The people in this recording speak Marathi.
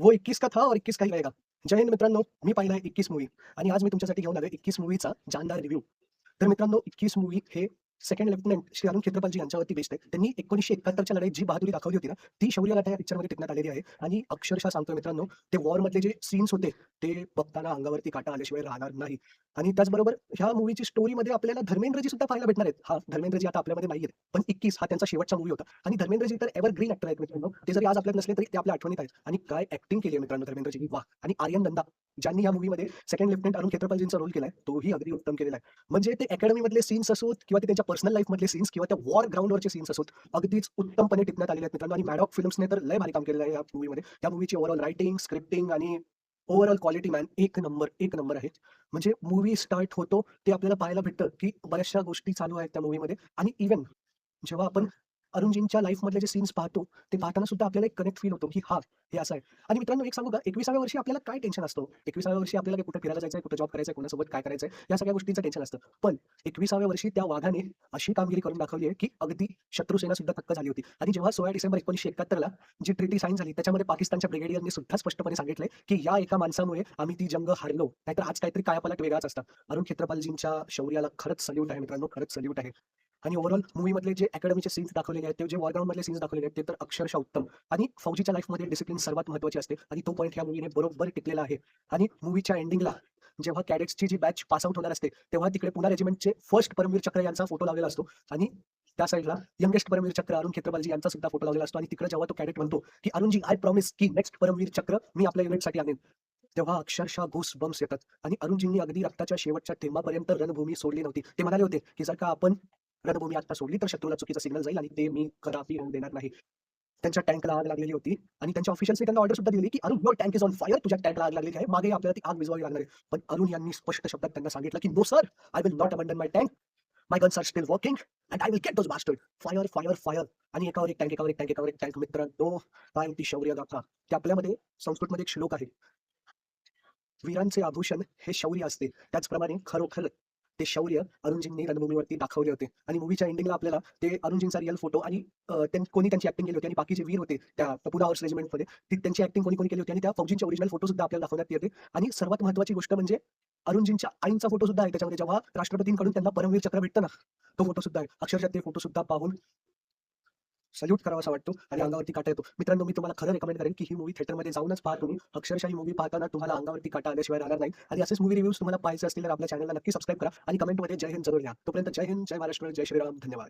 वो 21 का था और 21 का ही रहेगा. जय हिंद मित्रांनो, मी पाहिला आहे इक्कीस मूवी आणि आज मी तुमच्यासाठी घेऊन आलोय इक्कीस मूवीचा जानदार रिव्ह्यू. तर मित्रांनो इक्कीस मूवी हे सेकंड लेफ्टनंट श्री अरुण खेत्रपालजी यांच्यावरती बेस्ट आहे. त्यांनी 1971च्या लढाईत जी बहादुरी दाखवली होती ना, ती शौर्य गाथा या पिक्चरमध्ये टिकण्यात आलेली आहे आणि अक्षरशः सांगतो मित्रांनो, ते वॉरमधले जे सीन्स होते, ते बघताना अंगावरती काटा आल्याशिवाय राहणार नाही. आणि त्याचबरोबर ह्या मूवीची स्टोरीमध्ये आपल्याला धर्मेंद्रजी सुद्धा पाहायला भेटणार आहेत. हा धर्मेंद्रजी आता आपल्यामध्ये नाहीयेत. पण 21 हा त्यांचा शेवटचा मूव्ही होता आणि धर्मेंद्रजी तर एव्हरग्रीन ऍक्टर आहेत मित्रांनो. ते जरी आज आपल्यात नसले तरी ते आपल्या आठवणीत आहेत आणि काय ऍक्टिंग केली आहे मित्रांनो धर्मेंद्रजी वा आणि आर्यन नंदा ज्यांनी या मूवीमध्ये सेकंड लेफ्टनंट अरुण खेत्रपालजींचा रोल केलाय, तोही अगदी उत्तम केलेला आहे. म्हणजे ते अकॅडमीमधले सीन्स असोत किंवा ते त्यांच्या पर्सनल लाईफमधले सीन्स किंवा त्या वॉर ग्राउंडवरचे सीन्स असोत, अगदीच उत्तमपणे टिपण्यात आलेले आहेत मित्रांनो आणि मॅडॉक फिल्म्सने तर लय भारी काम केलेलं आहे या मूव्हीमध्ये. त्या मूवीची ओव्हरऑल रायटिंग, स्क्रिप्टिंग आणि ओव्हरऑल क्वालिटी मॅन एक नंबर, एक नंबर आहे. म्हणजे मूवी स्टार्ट होतो, ते आपल्याला पाहायला भेटतं, की बऱ्याचशा गोष्टी चालू आहेत त्या मूवीमध्ये आणि इव्हन जेव्हा आपण अरुणजींच्या लाईफमधले जे सीन्स पाहतो, ते पाहताना सुद्धा आपल्याला एक कनेक्ट फील होतो, की हा हे असं आहे. आणि मित्रांनो एक सांगू का, 21व्या वर्षी आपल्याला काय टेन्शन असतो एकविसाव्या वर्षी आपल्याला कुठे फिरायला आहे कुठे जॉब करायचा कोणासोबत काय करायचं या सगळ्या गोष्टींचं टेन्शन असतं. पण 21व्या वर्षी त्या वाघाने अशी कामगिरी करून दाखवली आहे, की अगदी शत्रुसेना सुद्धा थक्क झाली होती. आणि जेव्हा 16 डिसेंबर 1971ला जी ट्रिटी साईन झाली, त्याच्यामध्ये पाकिस्तानच्या ब्रिगेडियरने सुद्धा स्पष्टपणे सांगितले की या एका माणसामुळे आम्ही ती जंग हारलो. नाहीतर आज काहीतरी कायापालट वेगळाच असता. अरुण खेत्रपालजींच्या शौर्याला खरंच सल्यूट आहे मित्रांनो, खरंच सल्यूट आहे. आणि ओव्हरऑल मूवीमधले जे अकॅडमीचे सीन्स दाखवलेले आहेत, ते जे वॉरग्राऊंडमधले सीन्स दाखवलेले आहेत, ते तर अक्षरशः उत्तम. आणि फौजीच्या लाईफमध्ये डिसिप्लिन सर्वात महत्वाची असते आणि तो पॉईंट ह्या मूवीने बरोबर टिकलेला आहे. आणि मूवीच्या एंडिंगला जेव्हा कॅडेट्सची जी बॅच पास आउट होणार असते, तेव्हा तिकडे पुन्हा रेजिमेंटचे फर्स्ट परमवीर चक्र यांचा फोटो लावलेला असतो आणि त्या साईडला यंगेस्ट परमवीर चक्र अरुण खेत्रपालजी यांचा सुद्धा फोटो लावलेला असतो आणि तिकडे जेव्हा तो कॅडेट म्हणतो, की "अरुणजी आय प्रॉमिस की नेक्स्ट परमवीर चक्र मी आपल्या युनिटसाठी आणेन." तेव्हा अक्षरशः घुस बम्स येतात आणि अरुणजींनी अगदी रक्ताच्या शेवटच्या थेंबापर्यंत रणभूमी सोडली नव्हती. ते म्हणाले होते, की "जर का आपण रणभूमी आता सोडली, तर शत्रूला चुकीचा सिग्नल जाईल आणि ते मी कदापि होऊ देणार नाही." त्यांच्या टँकला आग लागलेली होती आणि त्यांच्या ऑफिशियल्सनी त्यांना ऑर्डर सुद्धा दिली, की "Arun your tank is on fire. तुझ्या टँकला आग लागलेली आहे. मागे आपल्याला ती आग विजवावी लागणार आहे." पण अरुण यांनी स्पष्ट शब्दात त्यांना सांगितलं, की "no sir, I will not abandon my tank. My guns are still working and I will get those bastard. Fire, fire, fire." आणि एकावर एक टँक, एकावर एक टँक, एकावर एक टँक. मित्रांनो, काय होती शौर्य गाथा. की आपल्यामध्ये संस्कृतमध्ये एक श्लोक आहे. वीरांचे आभूषण हे शौर्य असते. त्याचप्रमाणे खरोखर ते शौर्य अरुणजींनी रणभूमीवरती दाखवले होते. आणि मूवीच्या एंडिंगला आपल्याला ते अरुणजींचा रिअल फोटो आणि कोणी त्यांची ऍक्टिंग केली होती आणि बाकीचे वीर होते त्या पुणा हॉर्स रेजिमेंटमध्ये, ती त्यांची ऍक्टिंग कोणी-कोणी केली होती आणि त्या फौजींचे ओरिजिनल फोटो सुद्धा आपल्याला दाखवण्यात येते. आणि सर्वात महत्वाची गोष्ट म्हणजे अरुणजींच्या आईंचा फोटो सुद्धा आहे त्याच्यामध्ये. जेव्हा राष्ट्रपतींकडून त्यांना परमवीर चक्र भेटतं ना, तो फोटो सुद्धा आहे. अक्षरशः ते फोटो सुद्धा पाहून सॅल्यूट करावासा वाटतो आणि अंगावरती काटा येतो. मित्रांनो, मी तुम्हाला खरं रेकमेंड करेन, की ही मूव्ही थिएटरमध्ये जाऊनच पाहा तुम्ही. अक्षरशः ही मूव्ही पाहताना तुम्हाला अंगावरती काटा आल्याशिवाय राहणार नाही. आणि असेच मूवी रिव्ह्यूज तुम्हाला पाहिजे असतील तर आपल्या चॅनलला नक्की सबस्क्राईब करा आणि कमेंटमध्ये जय हिंद जरूर द्या तोपर्यंत जय हिंद, जय महाराष्ट्र, जय श्रीराम. धन्यवाद.